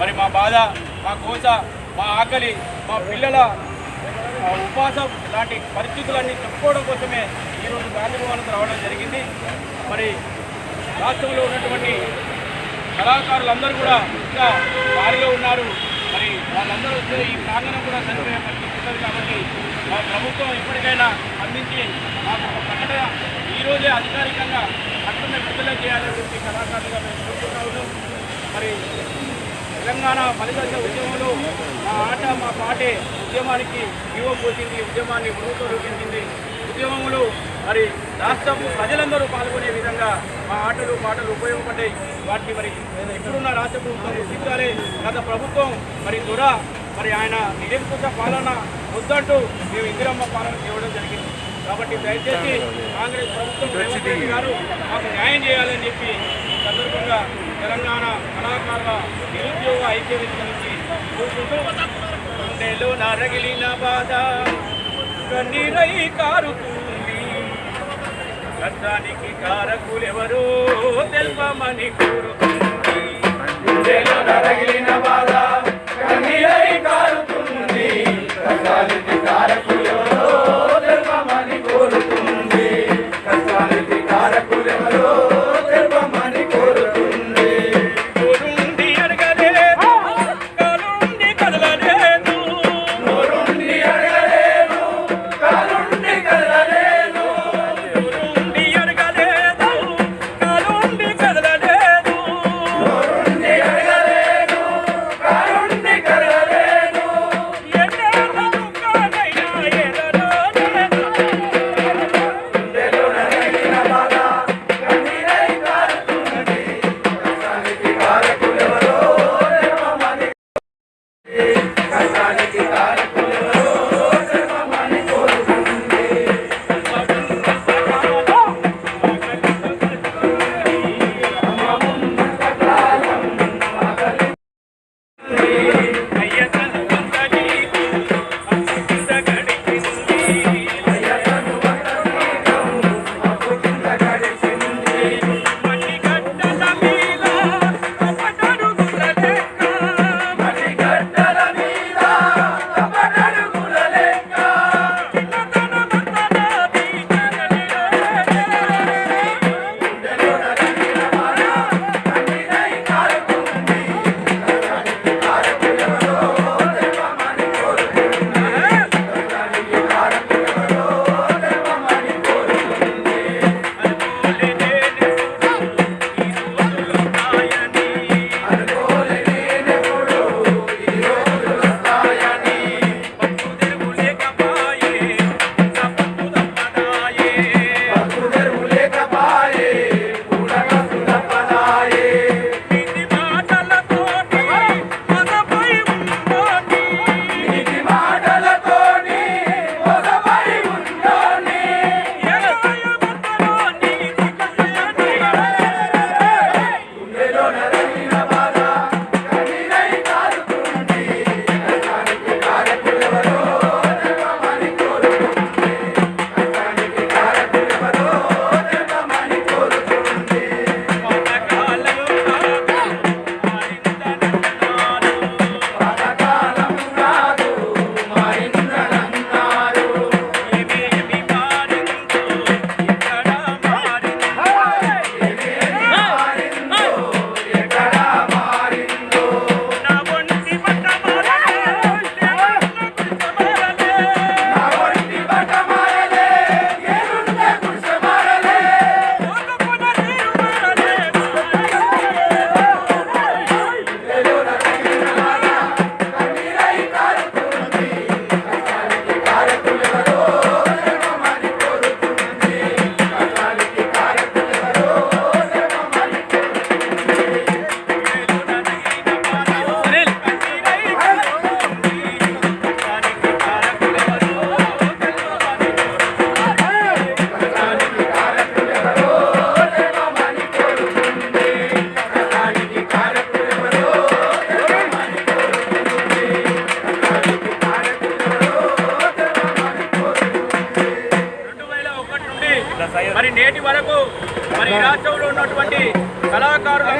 మరి మా బాధ మా కోస మా ఆకలి మా పిల్లల ఉపాసం లాంటి పరిస్థితులన్నీ చెప్పుకోవడం కోసమే ఈరోజు గాంధీ భవన్కు రావడం జరిగింది. మరి రాష్ట్రంలో ఉన్నటువంటి కళాకారులందరూ కూడా ఇంకా వారిలో ఉన్నారు. మరి వాళ్ళందరూ వస్తే ఈ ప్రాంగణం కూడా చనిపోయే పరిస్థితి ఉంటుంది కాబట్టి మా ప్రభుత్వం ఇప్పటికైనా అందించి మాకు ఒక ప్రకటన ఈరోజే అధికారికంగా అక్కడ విడుదల చేయాలని చెప్పి కళాకారులుగా మేము కోరుకుంటా ఉన్నాం. తెలంగాణ మలిదశ ఉద్యమంలో మా ఆట మా పాటే ఉద్యమానికి జీవం పోసింది ఉద్యమాన్ని ముందుకు రూపించింది ఉద్యమంలో మరి రాష్ట్ర ప్రజలందరూ పాల్గొనే విధంగా మా ఆటలు పాటలు ఉపయోగపడ్డాయి. వాటికి మరి ఇప్పుడున్న రాష్ట్ర ప్రభుత్వం గుర్తించాలి గత ప్రభుత్వం మరి దొర మరి ఆయన నిరంకుశ పాలన వద్దంటూ మేము ఇందిరమ్మ పాలన చేయడం జరిగింది. కాబట్టి దయచేసి కాంగ్రెస్ ప్రభుత్వం రేవంత్ రెడ్డి గారు మాకు న్యాయం చేయాలని చెప్పి తెలంగాణ కళాకారుల నిరుద్యోగ ఐక్యవేదిక నుంచి కోరుకుంటూ గుండెలో నరగిలిన బాధ కన్నీరై కారుతుంది. కష్టానికి కారకులెవరో తెల్పమని కోరుతుంది. గుండెలో నరగిలిన బాధ కన్నీరై కారుతుంది. కష్టానికి కారకులు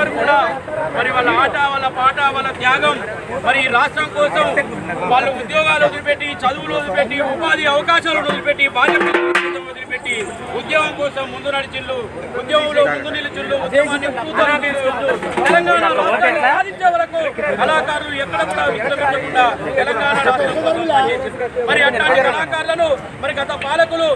అందరూ కూడా మరి వాళ్ళ ఆట వాళ్ళ పాట వాళ్ళ త్యాగం మరి ఈ రాష్ట్రం కోసం వాళ్ళు ఉద్యోగాలు వదిలిపెట్టి చదువులు వదిలిపెట్టి ఉపాధి అవకాశాలను వదిలిపెట్టి బాధ్యత వదిలిపెట్టి ఉద్యోగం కోసం ముందు నడిచిళ్ళు ఉద్యోగంలో ముందు నిలిచిండ్రు ఉద్యమాన్ని తెలంగాణ రాష్ట్రాన్ని సాధించే వరకు కళాకారులు ఎక్కడ కూడా విశ్రమించకుండా తెలంగాణ. మరి అట్లాంటి కళాకారులను మరి గత పాలకులు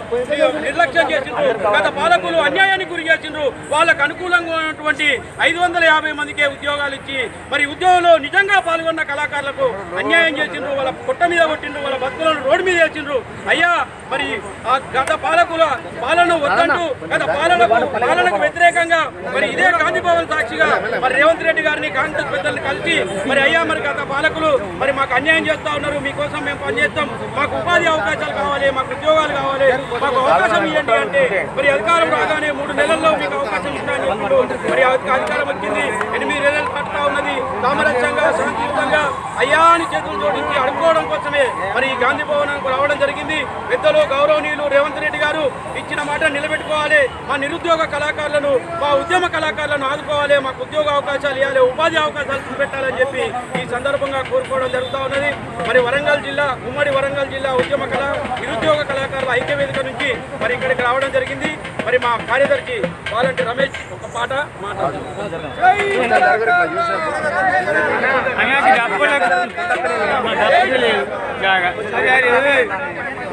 నిర్లక్ష్యం చేసిండ్రు. గత పాలకులు అన్యాయానికి గురి చేసిండ్రు. వాళ్ళకు అనుకూలంగా ఉన్నటువంటి ఐదు వందల యాభై మందికే ఉద్యోగాలు ఇచ్చి మరి ఉద్యోగంలో నిజంగా పాల్గొన్న కళాకారులకు అన్యాయం చేసిండ్రు. వాళ్ళ పుట్ట మీద కొట్టిండ్రు. వాళ్ళ బతుకులను రోడ్డు మీద వేసిండ్రు. అయ్యా మరి ఆ గత పాలకుల పాలన వద్దంటూ గత పాలనకు పాలనకు వ్యతిరేకంగా మరి ఇదే గాంధీభవన్ సాక్షిగా మరి రేవంత్ రెడ్డి గారిని కాంగ్రెస్ పెద్దల్ని కలిసి మరి అయ్యా మరి గత పాలకులు మరి మాకు అన్యాయం చేస్తా ఉన్నారు మీకోసం మేము పనిచేస్తాం మాకు ఉపాధి అవకాశాలు కావాలి మాకు ఉద్యోగాలు కావాలి మాకు అవకాశం ఇవ్వండి అంటే మరి అధికారం రాగానే మూడు నెలల్లో మీకు అవకాశం ఇస్తాను చెప్పిండు. మరి అధికారం వచ్చింది ఎనిమిది నెలలు పట్టుతా ఉన్నది సామరస్యంగా శాంతియుతంగా అయ్యా అని చేతులు జోడించి అడుక్కోవడం కోసమే మరి ఈ గాంధీ భవనానికి రావడం జరిగింది పెద్దలు గౌరవనీయులు రేవంత్ రెడ్డి గారు ఇచ్చిన మాట నిలబెట్టుకోవాలి మా నిరుద్యోగ కళాకారులను మా ఉద్యమ కళాకారులను ఆదుకోవాలి మాకు ఉద్యోగ అవకాశాలు ఇవ్వాలి ఉపాధి అవకాశాలు చూపెట్టాలని చెప్పి ఈ సందర్భంగా కోరుకోవడం జరుగుతూ ఉన్నది. మరి వరంగల్ జిల్లా ఉమ్మడి వరంగల్ జిల్లా ఉద్యమ కళ నిరుద్యోగ కళాకారుల ఐక్య వేదిక నుంచి మరి ఇక్కడికి రావడం జరిగింది. మరి మా కార్యదర్శి వాలంటీ రమేష్ ఒక పాట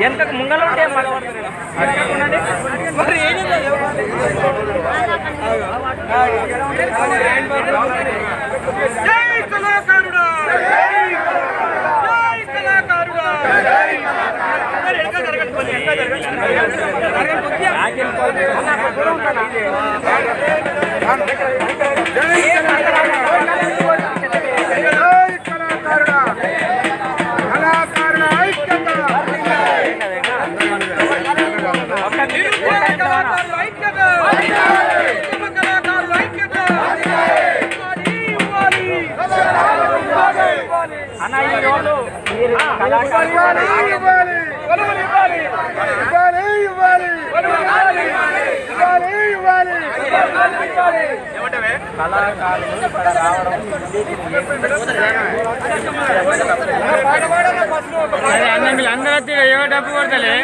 వెనక ముంగల ఉంటే మరి ఏం కళాకారుడా. కళాకారుడా వెనక జరగండి వెనక జరగండి అన్న ఈ రోజు మీరు కళాకారులు కొలువులు ఇవ్వాలి. ఏమంటావే? కళాకారులు ఇక్కడ రావడం అందరూ ఏవో డబ్బు కొడతలే?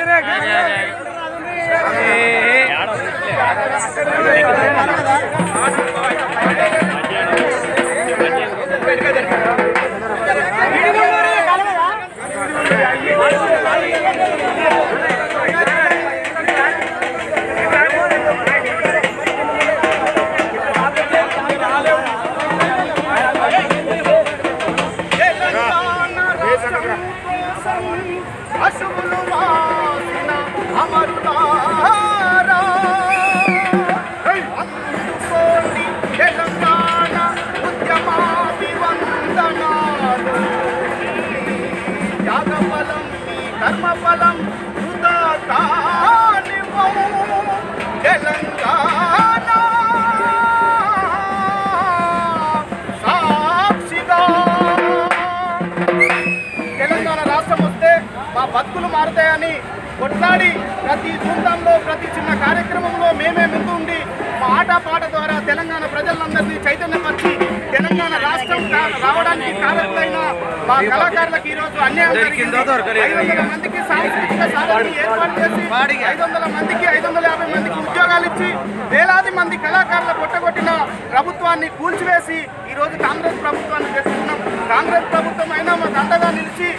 బతుకులు మారుతాయని కొట్లాడి ప్రతి బృందంలో ప్రతి చిన్న కార్యక్రమంలో మేమే ముందు ఉండి మా ఆట పాట ద్వారా తెలంగాణ ప్రజలందరినీ చైతన్యపరిచి తెలంగాణ రాష్ట్రం రావడానికి కారకులైన మా కళాకారులకు ఈ రోజు అన్యాయం జరిగింది. ఐదు వందల మందికి సాంస్కృతిక సాధనని ఏర్పాటు చేసి ఐదు వందల మందికి ఐదు వందల యాభై మందికి ఉద్యోగాలు ఇచ్చి వేలాది మంది కళాకారుల పొట్టగొట్టిన ప్రభుత్వాన్ని కూల్చివేసి ఈ రోజు కాంగ్రెస్ ప్రభుత్వాన్ని తెచ్చుకున్నాం కాంగ్రెస్ ప్రభుత్వం అయినా మాకు అండగా నిలిచి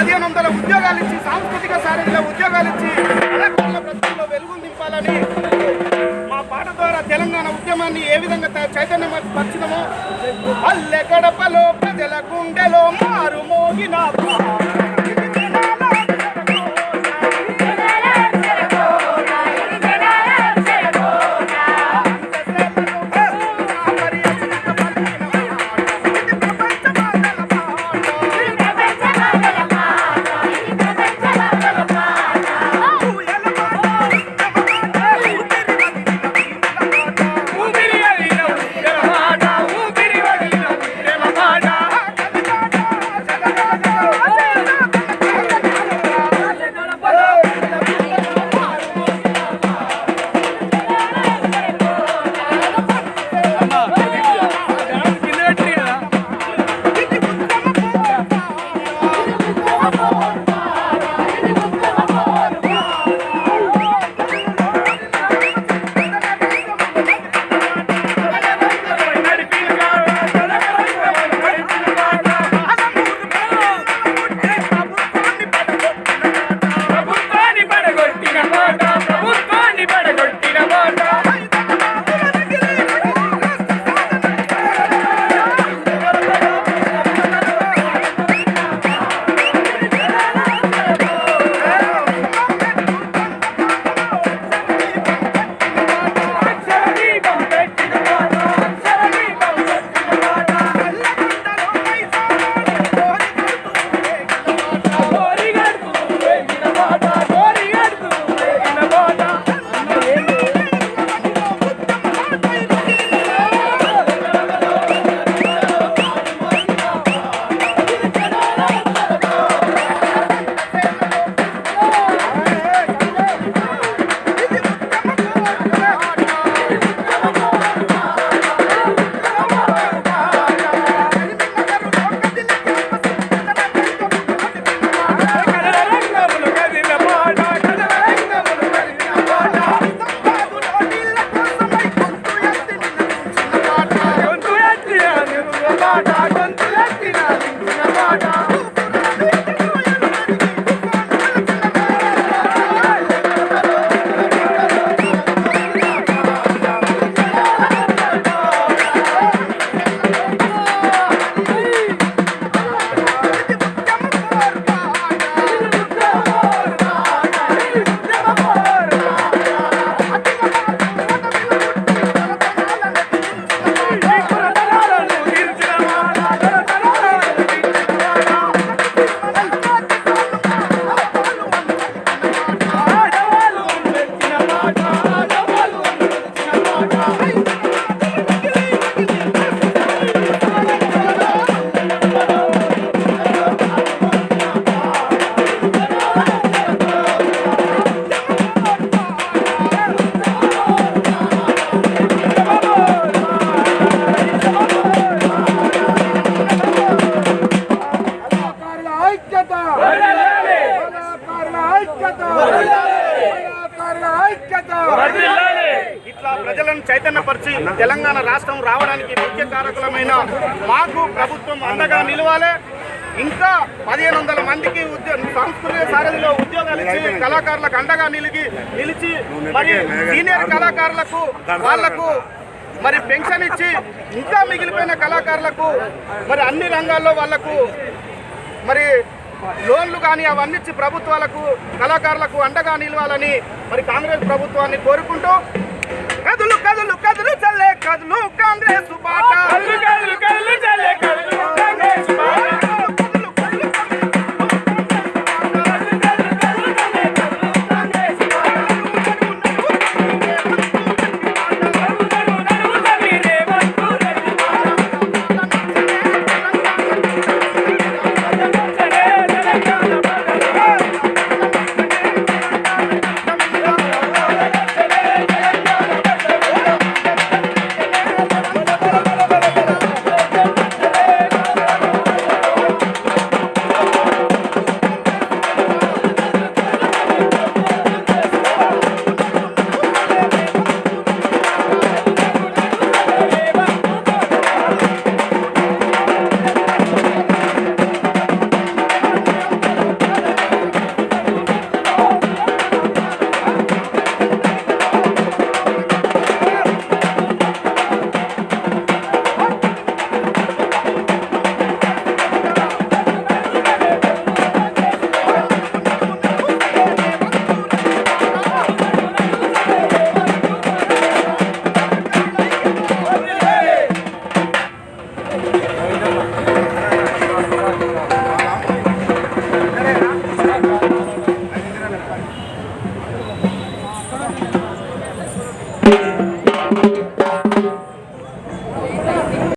పదిహేను వందల ఉద్యోగాలు ఇచ్చి సాంస్కృతిక సారథిలో ఉద్యోగాలు ఇచ్చి కళాకారుల బ్రతుకుల్లో వెలుగు నింపాలని మా పాట ద్వారా తెలంగాణ ఉద్యమాన్ని ఏ విధంగా చైతన్యం చైతన్యపరిచినమో పల్లె గడపలో ప్రజల గుండెలో మారు మోగిన పదిహేను వందల మందికి ఉద్యో సాంస్కృతిక సారథిలో ఉద్యోగాలు ఇచ్చి కళాకారులకు అండగా నిలిగి నిలిచి మరి సీనియర్ కళాకారులకు వాళ్ళకు మరి పెన్షన్ ఇచ్చి ఇంకా మిగిలిపోయిన కళాకారులకు మరి అన్ని రంగాల్లో వాళ్ళకు మరి లోన్లు కానీ అవన్నీ ఇచ్చి ప్రభుత్వాలకు కళాకారులకు అండగా నిలవాలని మరి కాంగ్రెస్ ప్రభుత్వాన్ని కోరుకుంటూ కదులు కదులు కదులు చల్లే కదులు కాంగ్రెస్ బాట. కదులు కదులు కదులు చల్లే